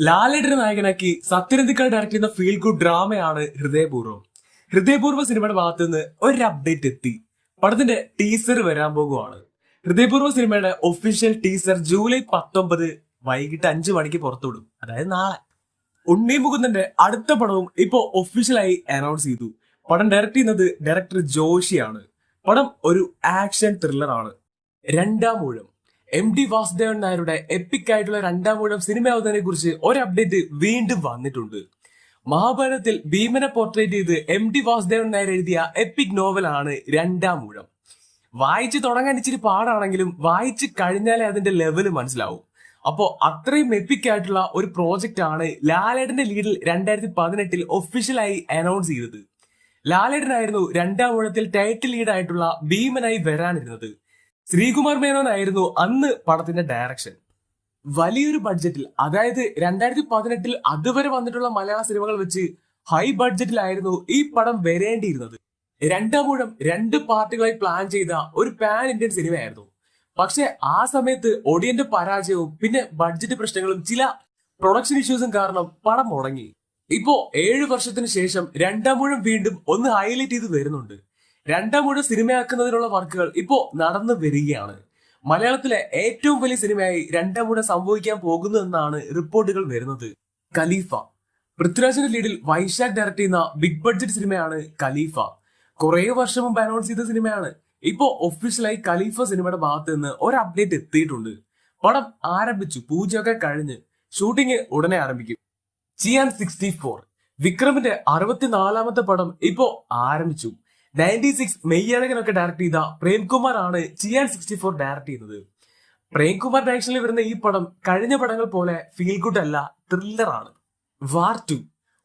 ലാലേട്ടനെ നായകനാക്കി സത്യനന്ദിക്കാട് ഡയറക്ട് ചെയ്യുന്ന ഫീൽ ഗുഡ് ഡ്രാമയാണ് ഹൃദയപൂർവം. ഹൃദയപൂർവ സിനിമയുടെ ഭാഗത്ത് നിന്ന് ഒരു അപ്ഡേറ്റ് എത്തി. പടത്തിന്റെ ടീസർ വരാൻ പോകുവാണ്. ഹൃദയപൂർവ സിനിമയുടെ ഒഫീഷ്യൽ ടീസർ ജൂലൈ പത്തൊമ്പത് വൈകിട്ട് അഞ്ചു മണിക്ക് പുറത്തുവിടും അതായത് നാളെ. ഉണ്ണി മുകുന്ദന്റെ അടുത്ത പടവും ഇപ്പോ ഒഫീഷ്യലായി അനൗൺസ് ചെയ്തു. പടം ഡയറക്ട് ചെയ്യുന്നത് ഡയറക്ടർ ജോഷിയാണ്. പടം ഒരു ആക്ഷൻ ത്രില്ലർ ആണ്. രണ്ടാം ഊഴം. എം ഡി വാസുദേവൻ നായരുടെ എപ്പിക് ആയിട്ടുള്ള രണ്ടാം ഊഴം സിനിമയാവുന്നതിനെ കുറിച്ച് ഒരു അപ്ഡേറ്റ് വീണ്ടും വന്നിട്ടുണ്ട്. മഹാഭാരതത്തിൽ ഭീമനെ പോർട്രേറ്റ് ചെയ്ത് എം ഡി വാസുദേവൻ നായർ എഴുതിയ എപ്പിക് നോവലാണ് രണ്ടാം മൂഴം. വായിച്ചു തുടങ്ങാൻ ഇച്ചിരി പാടാണെങ്കിലും വായിച്ചു കഴിഞ്ഞാലേ അതിന്റെ ലെവൽ മനസ്സിലാവും. അപ്പോ അത്രയും എപ്പിക് ആയിട്ടുള്ള ഒരു പ്രോജക്റ്റ് ആണ് ലാലേട്ടന്റെ ലീഡിൽ രണ്ടായിരത്തി പതിനെട്ടിൽ ഒഫീഷ്യലായി അനൗൺസ് ചെയ്തത്. ലാലേട്ടനായിരുന്നു രണ്ടാം ഊഴത്തിൽ ടൈറ്റിൽ ലീഡായിട്ടുള്ള ഭീമനായി വരാനിരുന്നത്. ശ്രീകുമാർ മേനോൻ ആയിരുന്നു അന്ന് പടത്തിന്റെ ഡയറക്ഷൻ വലിയൊരു ബഡ്ജറ്റിൽ അതായത് രണ്ടായിരത്തി പതിനെട്ടിൽ അതുവരെ വന്നിട്ടുള്ള മലയാള സിനിമകൾ വെച്ച് ഹൈ ബഡ്ജറ്റിലായിരുന്നു ഈ പടം വരേണ്ടിയിരുന്നത്. രണ്ടാമൂഴം രണ്ട് പാർട്ടികളായി പ്ലാൻ ചെയ്ത ഒരു പാൻ ഇന്ത്യൻ സിനിമയായിരുന്നു. പക്ഷെ ആ സമയത്ത് ഒടിയന്റെ പരാജയവും പിന്നെ ബഡ്ജറ്റ് പ്രശ്നങ്ങളും ചില പ്രൊഡക്ഷൻ ഇഷ്യൂസും കാരണം പടം മുടങ്ങി. ഇപ്പോ ഏഴു വർഷത്തിന് ശേഷം രണ്ടാമൂഴം വീണ്ടും ഒന്ന് ഹൈലൈറ്റ് ചെയ്ത് വരുന്നുണ്ട്. രണ്ടാം മുഴുവൻ സിനിമയാക്കുന്നതിനുള്ള വർക്കുകൾ ഇപ്പോ നടന്നു വരികയാണ്. മലയാളത്തിലെ ഏറ്റവും വലിയ സിനിമയായി രണ്ടാം മുഴുവൻ സംഭവിക്കാൻ പോകുന്നു എന്നാണ് റിപ്പോർട്ടുകൾ വരുന്നത്. ഖലീഫ. പൃഥ്വിരാജിന്റെ ലീഡിൽ വൈശാഖ് ഡയറക്ട് ചെയ്യുന്ന ബിഗ് ബഡ്ജറ്റ് സിനിമയാണ് ഖലീഫ. കുറെ വർഷം മുമ്പ് അനൗൺസ് ചെയ്ത സിനിമയാണ്. ഇപ്പോ ഒഫീഷ്യലായി ഖലീഫ സിനിമയുടെ ഭാഗത്ത് നിന്ന് ഒരു അപ്ഡേറ്റ് എത്തിയിട്ടുണ്ട്. പടം ആരംഭിച്ചു പൂജയൊക്കെ കഴിഞ്ഞ്. ഷൂട്ടിംഗ് ഉടനെ ആരംഭിക്കും. ചിയാൻ സിക്സ്റ്റി ഫോർ വിക്രമിന്റെ അറുപത്തിനാലാമത്തെ പടം ഇപ്പോ ആരംഭിച്ചു. നയന്റി സിക്സ് മെയ്യഴകനൊക്കെ ഡയറക്ട് ചെയ്ത പ്രേംകുമാർ ആണ് ചിയാൻ സിക്സ്റ്റി ഫോർ ഡയറക്ട് ചെയ്യുന്നത് പ്രേംകുമാർ ഡയറക്ഷനിൽ വരുന്ന ഈ പടം കഴിഞ്ഞ പടങ്ങൾ പോലെ ഫീൽ ഗുഡ് അല്ല ത്രില്ലർ ആണ്. വാർ ടു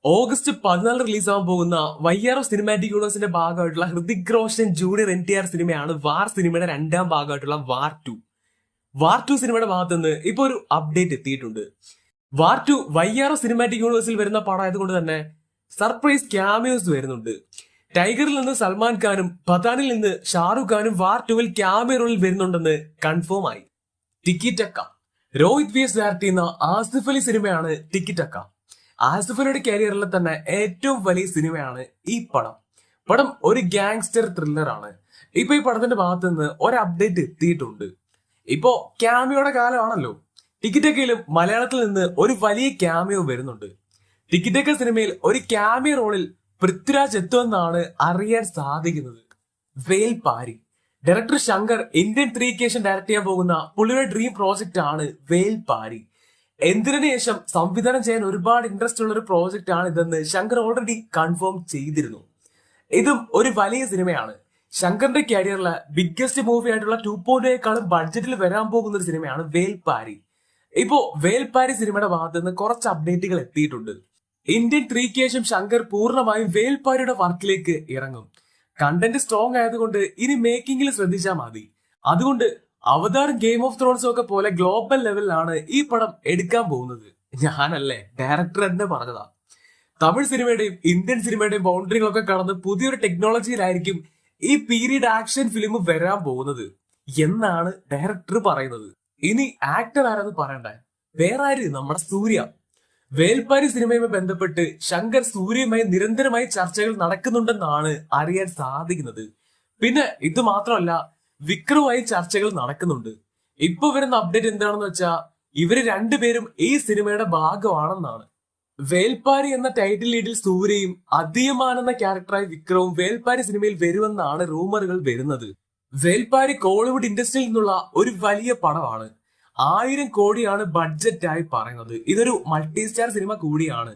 ഓഗസ്റ്റ് പതിനാല് റിലീസ് ആവാൻ പോകുന്ന വൈആർഒ സിനിമാറ്റിക് യൂണിവേഴ്സിന്റെ ഭാഗമായിട്ടുള്ള Hrithik Roshan junior N T R സിനിമയാണ് വാർ സിനിമയുടെ രണ്ടാം ഭാഗമായിട്ടുള്ള വാർ ടു വാർ ടു സിനിമയുടെ ഭാഗത്ത് നിന്ന് ഇപ്പൊ ഒരു അപ്ഡേറ്റ് എത്തിയിട്ടുണ്ട്. വാർ ടു വൈആർഒ സിനിമാറ്റിക് യൂണിവേഴ്സിൽ വരുന്ന പടം ആയതുകൊണ്ട് തന്നെ സർപ്രൈസ് ക്യാമിയോസ് വരുന്നുണ്ട്. ടൈഗറിൽ നിന്ന് സൽമാൻ ഖാനും പതാനിൽ നിന്ന് ഷാറുഖ് ഖാനും വാർ ടുവിൽ ക്യാമറയിൽ വരുന്നുണ്ടെന്ന് കൺഫേം ആയി. Tiki Taka Rohith V S direct Asif Ali സിനിമയാണ് ടിക്കിറ്റക്ക ആസിഫ് അലിയുടെ കരിയറിലെ തന്നെ ഏറ്റവും വലിയ സിനിമയാണ് ഈ പടം. പടം ഒരു ഗാങ്സ്റ്റർ ത്രില്ലർ ആണ്. ഇപ്പൊ ഈ പടത്തിന്റെ ഭാഗത്ത് നിന്ന് ഒരു അപ്ഡേറ്റ് എത്തിയിട്ടുണ്ട്. ഇപ്പോ ക്യാമിയോടെ കാലമാണല്ലോ. ടിക്കറ്റക്കയിലും മലയാളത്തിൽ നിന്ന് ഒരു വലിയ ക്യാമിയോ വരുന്നുണ്ട്. ടിക്കറ്റക്ക സിനിമയിൽ ഒരു ക്യാമിയ റോളിൽ പൃഥ്വിരാജ് എത്തുമെന്നാണ് അറിയാൻ സാധിക്കുന്നത്. Velpari director Shankar Indian three കേഷൻ direct ചെയ്യാൻ പോകുന്ന പുള്ളിയുടെ ഡ്രീം പ്രോജക്റ്റ് ആണ് വേൽപാരി എന്തിനു ശേഷം സംവിധാനം ചെയ്യാൻ ഒരുപാട് ഇൻട്രസ്റ്റ് ഉള്ള ഒരു പ്രോജക്റ്റ് ആണ് ഇതെന്ന് ശങ്കർ ഓൾറെഡി കൺഫേം ചെയ്തിരുന്നു. ഇതും ഒരു വലിയ സിനിമയാണ്. ശങ്കറിന്റെ കരിയറിലെ ബിഗ്ഗസ്റ്റ് മൂവി ആയിട്ടുള്ള ടു പോയിന്റിനേക്കാളും ബഡ്ജറ്റിൽ വരാൻ പോകുന്ന ഒരു സിനിമയാണ് വേൽപാരി ഇപ്പോ വേൽപാരി സിനിമയുടെ ഭാഗത്ത് നിന്ന് കുറച്ച് അപ്ഡേറ്റുകൾ എത്തിയിട്ടുണ്ട്. ഇന്ത്യൻ ത്രീ കേശം ശങ്കർ പൂർണമായും വേൽപ്പാരിയുടെ വർക്കിലേക്ക് ഇറങ്ങും. കണ്ടന്റ് സ്ട്രോങ് ആയതുകൊണ്ട് ഇനി മേക്കിംഗിൽ ശ്രദ്ധിച്ചാൽ മതി. അതുകൊണ്ട് അവതാർ ഗെയിം ഓഫ് ത്രോൺസും ഒക്കെ പോലെ ഗ്ലോബൽ ലെവലിലാണ് ഈ പടം എടുക്കാൻ പോകുന്നത്. ഞാനല്ലേ ഡയറക്ടർ തന്നെ പറഞ്ഞതാ. തമിഴ് സിനിമയുടെയും ഇന്ത്യൻ സിനിമയുടെയും ബൗണ്ടറികളൊക്കെ കടന്ന് പുതിയൊരു ടെക്നോളജിയിലായിരിക്കും ഈ പീരീഡ് ആക്ഷൻ ഫിലിം വരാൻ പോകുന്നത്. എന്നാണ് ഡയറക്ടർ പറയുന്നത്. ഇനി ആക്ടർ ആരെന്ന് പറയണ്ടേ? വേറെ ആര് നമ്മുടെ സൂര്യ. വേൽപ്പാരി സിനിമയുമായി ബന്ധപ്പെട്ട് ശങ്കർ സൂര്യയുമായി നിരന്തരമായി ചർച്ചകൾ നടക്കുന്നുണ്ടെന്നാണ് അറിയാൻ സാധിക്കുന്നത്. പിന്നെ ഇത് മാത്രമല്ല വിക്രവുമായി ചർച്ചകൾ നടക്കുന്നുണ്ട്. ഇപ്പൊ വരുന്ന അപ്ഡേറ്റ് എന്താണെന്ന് വെച്ചാൽ ഇവർ രണ്ടുപേരും ഈ സിനിമയുടെ ഭാഗമാണെന്നാണ്. വേൽപ്പാരി എന്ന ടൈറ്റിൽ ലീഡിൽ സൂര്യയും അധിയമാൻ എന്ന ക്യാരക്ടറായി വിക്രവും വേൽപ്പാരി സിനിമയിൽ വരുമെന്നാണ് റൂമറുകൾ വരുന്നത്. വേൽപ്പാരി കോളിവുഡ് ഇൻഡസ്ട്രിയിൽ നിന്നുള്ള ഒരു വലിയ പടമാണ്. ആയിരം കോടിയാണ് ബഡ്ജറ്റായി പറയുന്നത്. ഇതൊരു മൾട്ടി സ്റ്റാർ സിനിമ കൂടിയാണ്.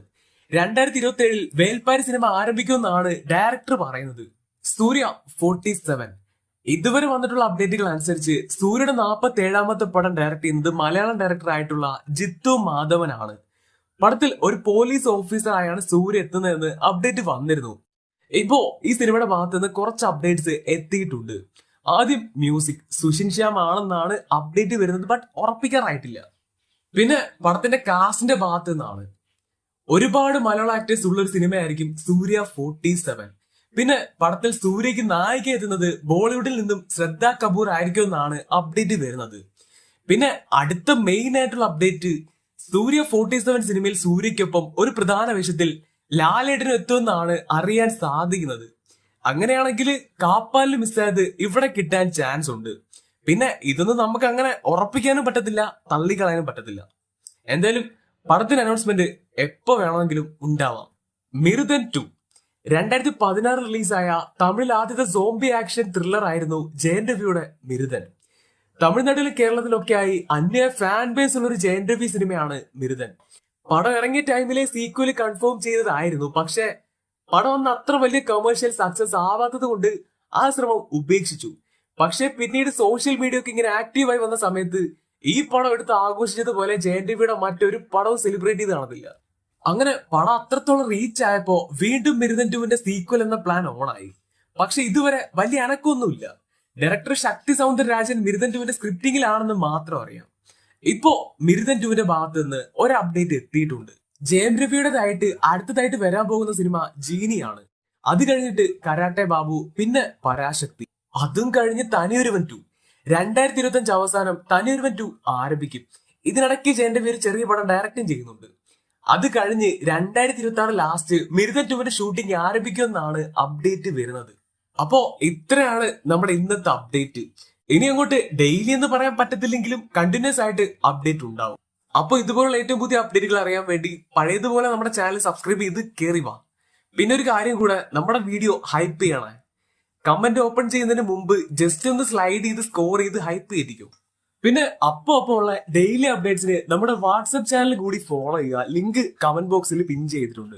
രണ്ടായിരത്തി ഇരുപത്തി ഏഴിൽ വേൽപ്പാരി സിനിമ ആരംഭിക്കുമെന്നാണ് ഡയറക്ടർ പറയുന്നത്. Suriya forty seven. ഇതുവരെ വന്നിട്ടുള്ള അപ്ഡേറ്റുകൾ അനുസരിച്ച് സൂര്യയുടെ നാൽപ്പത്തി ഏഴാമത്തെ പടം ഡയറക്ട് ചെയ്യുന്നത് മലയാളം ഡയറക്ടർ ആയിട്ടുള്ള ജിത്തു മാധവനാണ്. പടത്തിൽ ഒരു പോലീസ് ഓഫീസറായാണ് സൂര്യ എത്തുന്നതെന്ന് അപ്ഡേറ്റ് വന്നിരുന്നു. ഇപ്പോ ഈ സിനിമയുടെ ഭാഗത്ത് നിന്ന് കുറച്ച് അപ്ഡേറ്റ്സ് എത്തിയിട്ടുണ്ട്. ആദ്യം മ്യൂസിക് സുഷിൻ ശ്യാം ആണെന്നാണ് അപ്ഡേറ്റ് വരുന്നത് ബട്ട് ഉറപ്പിക്കാറായിട്ടില്ല. പിന്നെ പടത്തിന്റെ കാസ്റ്റിന്റെ ഭാഗത്ത് നിന്നാണ് ഒരുപാട് മലയാള ആക്ടേഴ്സ് ഉള്ള ഒരു സിനിമയായിരിക്കും സൂര്യ ഫോർട്ടി സെവൻ പിന്നെ പടത്തിൽ സൂര്യക്ക് നായിക എത്തുന്നത് ബോളിവുഡിൽ നിന്നും ശ്രദ്ധ കപൂർ ആയിരിക്കും എന്നാണ് അപ്ഡേറ്റ് വരുന്നത്. പിന്നെ അടുത്ത മെയിൻ ആയിട്ടുള്ള അപ്ഡേറ്റ് സൂര്യ ഫോർട്ടി സെവൻ സിനിമയിൽ സൂര്യക്കൊപ്പം ഒരു പ്രധാന വേഷത്തിൽ ലാലേട്ടനും എത്തുമെന്നാണ് അറിയാൻ സാധിക്കുന്നത്. അങ്ങനെയാണെങ്കിൽ കാപ്പാലിൽ മിസ്സായത് ഇവിടെ കിട്ടാൻ ചാൻസ് ഉണ്ട്. പിന്നെ ഇതൊന്നും നമുക്ക് അങ്ങനെ ഉറപ്പിക്കാനും പറ്റത്തില്ല തള്ളിക്കളയാനും പറ്റത്തില്ല. എന്തായാലും പടത്തിന്റെ അനൗൺസ്മെന്റ് എപ്പോ വേണമെങ്കിലും ഉണ്ടാവാം. മിരുദൻ ടു രണ്ടായിരത്തി പതിനാറ് റിലീസായ തമിഴിൽ ആദ്യത്തെ സോംബി ആക്ഷൻ ത്രില്ലർ ആയിരുന്നു ജയൻ രവിയുടെ മിരുതൻ തമിഴ്നാട്ടിലും കേരളത്തിലൊക്കെയായി അന്യ ഫാൻ ബേസ് ഉള്ള ഒരു ജയൻ രവി സിനിമയാണ് മിരുതൻ പടം ഇറങ്ങിയ ടൈമിലെ സീക്വൽ കൺഫേം ചെയ്തതായിരുന്നു. പക്ഷെ പടം അന്ന് അത്ര വലിയ കമേഴ്ഷ്യൽ സക്സസ് ആവാത്തത് കൊണ്ട് ആ ശ്രമം ഉപേക്ഷിച്ചു. പക്ഷെ പിന്നീട് സോഷ്യൽ മീഡിയ ഒക്കെ ഇങ്ങനെ ആക്റ്റീവായി വന്ന സമയത്ത് ഈ പടം എടുത്ത് ആഘോഷിച്ചതുപോലെ ജയൻ രവിയുടെ മറ്റൊരു പടവും സെലിബ്രേറ്റ് ചെയ്ത് നടന്നില്ല അങ്ങനെ പടം അത്രത്തോളം റീച്ച് ആയപ്പോ വീണ്ടും മിരുദൻ ടുവിന്റെ സീക്വൽ എന്ന പ്ലാൻ ഓണായി പക്ഷെ ഇതുവരെ വലിയ അനക്കൊന്നുമില്ല ഡയറക്ടർ ശക്തി സൗന്ദര സൗന്ദരരാജൻ മിരുദൻ ടുവിന്റെ സ്ക്രിപ്റ്റിംഗിലാണെന്ന് മാത്രം അറിയാം. ഇപ്പോ മിരുദൻ ടുവിന്റെ ഭാഗത്ത് നിന്ന് ഒരു അപ്ഡേറ്റ് എത്തിയിട്ടുണ്ട്. ജയം രവിയുടേതായിട്ട് അടുത്തതായിട്ട് വരാൻ പോകുന്ന സിനിമ ജീനിയാണ്. അത് കഴിഞ്ഞിട്ട് കരാട്ടെ ബാബു പിന്നെ പരാശക്തി. അതും കഴിഞ്ഞ് തനിയൊരുവൻ ടു രണ്ടായിരത്തി ഇരുപത്തി അഞ്ച് അവസാനം തനിയൊരുവൻ ടു ആരംഭിക്കും. ഇതിനിടയ്ക്ക് ജയന്റെ പേര് ചെറിയ പടം ഡയറക്റ്റും ചെയ്യുന്നുണ്ട്. അത് കഴിഞ്ഞ് രണ്ടായിരത്തി ഇരുപത്തി ആറ് ലാസ്റ്റ് മിരുതൻ ടുവിന്റെ ഷൂട്ടിംഗ് ആരംഭിക്കുമെന്നാണ് അപ്ഡേറ്റ് വരുന്നത്. അപ്പോ ഇത്രയാണ് നമ്മുടെ ഇന്നത്തെ അപ്ഡേറ്റ് ഇനി അങ്ങോട്ട് ഡെയിലി എന്ന് പറയാൻ പറ്റത്തില്ലെങ്കിലും കണ്ടിന്യൂസ് ആയിട്ട് അപ്ഡേറ്റ് ഉണ്ടാവും. അപ്പൊ ഇതുപോലുള്ള ഏറ്റവും പുതിയ അപ്ഡേറ്റുകൾ അറിയാൻ വേണ്ടി പഴയതുപോലെ നമ്മുടെ ചാനൽ സബ്സ്ക്രൈബ് ചെയ്ത് കയറി വാ. പിന്നെ ഒരു കാര്യം കൂടെ നമ്മുടെ വീഡിയോ ഹൈപ്പ് ചെയ്യണം. കമന്റ് ഓപ്പൺ ചെയ്യുന്നതിന് മുമ്പ് ജസ്റ്റ് ഒന്ന് സ്ലൈഡ് ചെയ്ത് സ്കോർ ചെയ്ത് ഹൈപ്പ് ചെയ്തിരിക്കും. പിന്നെ അപ്പോ അപ്പോ ഉള്ള ഡെയിലി അപ്ഡേറ്റ്സിന് നമ്മുടെ വാട്സ്ആപ്പ് ചാനൽ കൂടി ഫോളോ ചെയ്യുക. ലിങ്ക് കമന്റ് ബോക്സിൽ പിൻ ചെയ്തിട്ടുണ്ട്.